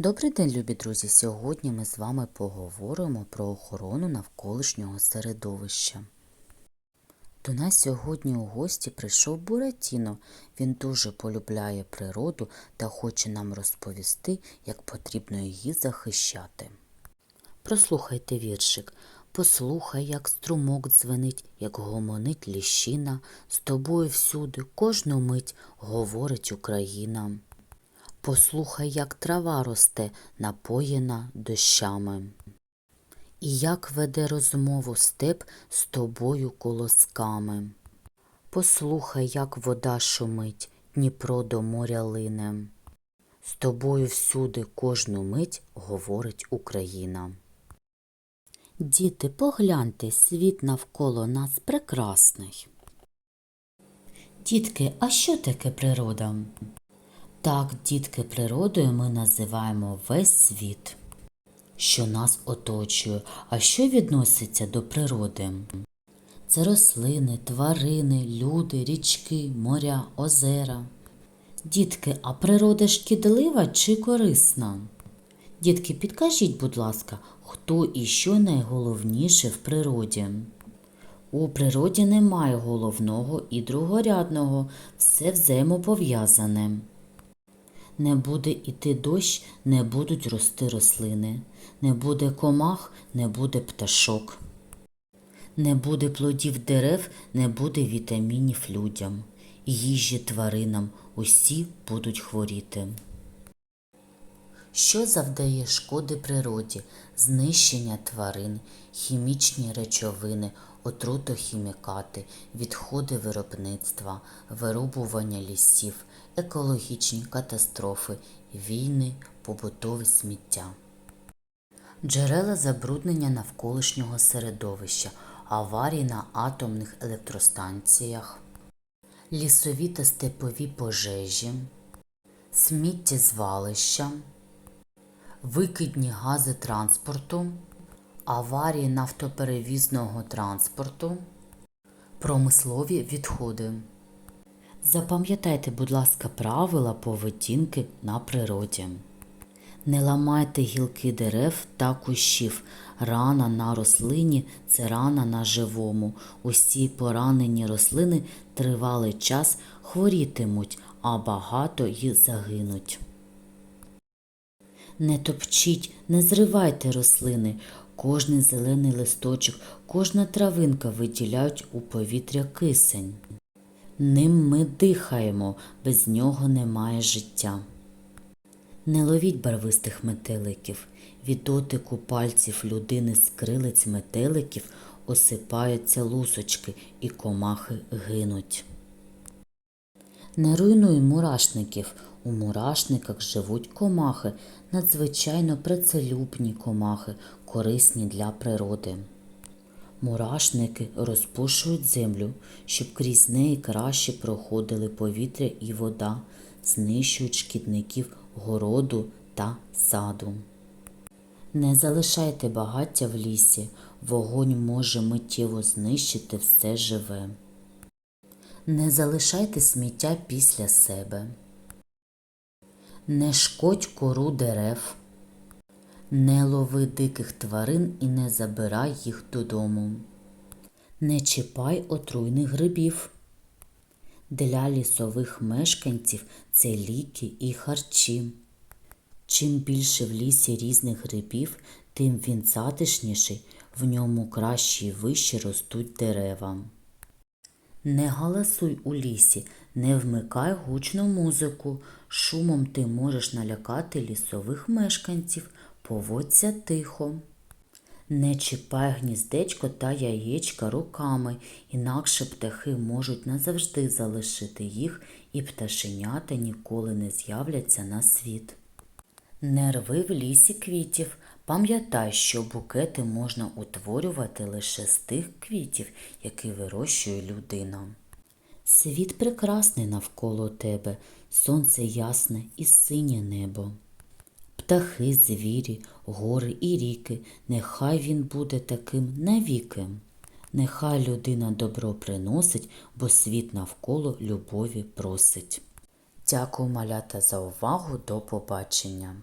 Добрий день, любі друзі! Сьогодні ми з вами поговоримо про охорону навколишнього середовища. До нас сьогодні у гості прийшов Буратіно. Він дуже полюбляє природу та хоче нам розповісти, як потрібно її захищати. Прослухайте віршик. Послухай, як струмок дзвенить, як гомонить ліщина, з тобою всюди, кожну мить говорить Україна. Послухай, як трава росте, напоєна дощами. І як веде розмову степ з тобою колосками. Послухай, як вода шумить, Дніпро до моря лине. З тобою всюди кожну мить говорить Україна. Діти, погляньте, світ навколо нас прекрасний. Дітки, а що таке природа? Так, дітки, природою ми називаємо весь світ, що нас оточує, а що відноситься до природи. Це рослини, тварини, люди, річки, моря, озера. Дітки, а природа шкідлива чи корисна? Дітки, підкажіть, будь ласка, хто і що найголовніше в природі? У природі немає головного і другорядного, все взаємопов'язане. Не буде іти дощ, не будуть рости рослини, не буде комах, не буде пташок. Не буде плодів дерев, не буде вітамінів людям, їжі тваринам, усі будуть хворіти. Що завдає шкоди природі? Знищення тварин, хімічні речовини, отрутохімікати, відходи виробництва, вирубування лісів, екологічні катастрофи, війни, побутове сміття. Джерела забруднення навколишнього середовища, аварії на атомних електростанціях, лісові та степові пожежі, сміттєзвалища, викидні гази транспорту, аварії нафтоперевізного транспорту, промислові відходи. Запам'ятайте, будь ласка, правила поведінки на природі. Не ламайте гілки дерев та кущів. Рана на рослині це рана на живому. Усі поранені рослини тривалий час хворітимуть, а багато й загинуть. Не топчіть, не зривайте рослини. Кожний зелений листочок, кожна травинка виділяють у повітря кисень. Ним ми дихаємо, без нього немає життя. Не ловіть барвистих метеликів. Від дотику пальців людини з крилиць метеликів осипаються лусочки і комахи гинуть. Не руйнуй мурашників. У мурашниках живуть комахи, надзвичайно працелюбні комахи, корисні для природи. Мурашники розпушують землю, щоб крізь неї краще проходили повітря і вода, знищують шкідників городу та саду. Не залишайте багаття в лісі, вогонь може миттєво знищити все живе. Не залишайте сміття після себе. Не шкодь кору дерев. Не лови диких тварин і не забирай їх додому. Не чіпай отруйних грибів. Для лісових мешканців це ліки і харчі. Чим більше в лісі різних грибів, тим він затишніший, в ньому краще і вище ростуть дерева. Не галасуй у лісі, не вмикай гучну музику. Шумом ти можеш налякати лісових мешканців, поводься тихо. Не чіпай гніздечко та яєчка руками, інакше птахи можуть назавжди залишити їх, і пташенята ніколи не з'являться на світ. Не рви в лісі квітів. Пам'ятай, що букети можна утворювати лише з тих квітів, які вирощує людина. Світ прекрасний навколо тебе, сонце ясне і синє небо. Птахи, звірі, гори і ріки, нехай він буде таким навіки. Нехай людина добро приносить, бо світ навколо любові просить. Дякую, малята, за увагу. До побачення.